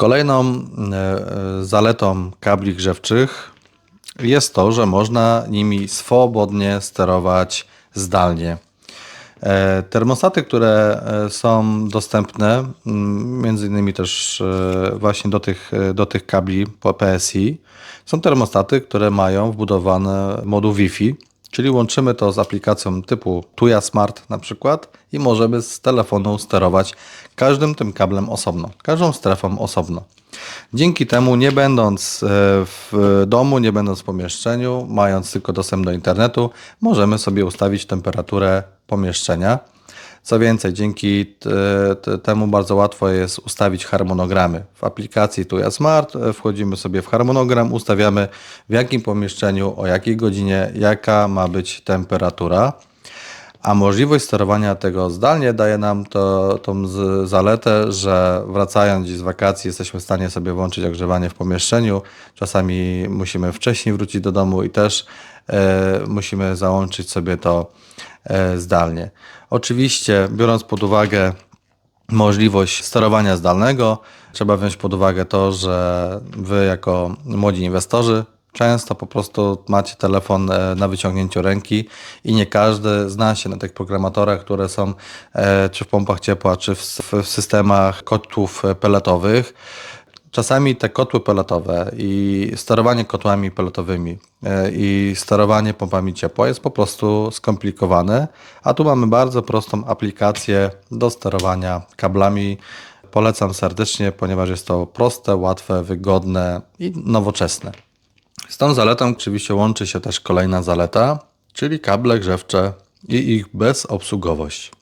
Kolejną e, e, zaletą kabli grzewczych jest to, że można nimi swobodnie sterować zdalnie. E, Termostaty, które są dostępne, mm, między innymi też właśnie do tych, do tych kabli PSI, są termostaty, które mają wbudowany moduł Wi-Fi, czyli łączymy to z aplikacją typu Tuya Smart na przykład i możemy z telefonu sterować każdym tym kablem osobno, każdą strefą osobno. Dzięki temu, nie będąc e, w domu, nie będąc w pomieszczeniu, mając tylko dostęp do internetu, możemy sobie ustawić temperaturę pomieszczenia. Co więcej, dzięki t- temu bardzo łatwo jest ustawić harmonogramy. W aplikacji Tuya Smart e, wchodzimy sobie w harmonogram, ustawiamy w jakim pomieszczeniu, o jakiej godzinie, jaka ma być temperatura. A możliwość sterowania tego zdalnie daje nam to, tą z, zaletę, że wracając gdzieś z wakacji jesteśmy w stanie sobie włączyć ogrzewanie w pomieszczeniu. Czasami musimy wcześniej wrócić do domu i też e, musimy załączyć sobie to e, zdalnie. Oczywiście, biorąc pod uwagę możliwość sterowania zdalnego. Trzeba wziąć pod uwagę to, że wy jako młodzi inwestorzy często po prostu macie telefon e, na wyciągnięciu ręki i nie każdy zna się na tych programatorach, które są e, czy w pompach ciepła, czy w, systemach kotłów e, peletowych. Czasami te kotły peletowe i sterowanie kotłami peletowymi i sterowanie pompami ciepła jest po prostu skomplikowane, a tu mamy bardzo prostą aplikację do sterowania kablami. Polecam serdecznie, ponieważ jest to proste, łatwe, wygodne i nowoczesne. Z tą zaletą oczywiście łączy się też kolejna zaleta, czyli kable grzewcze i ich bezobsługowość.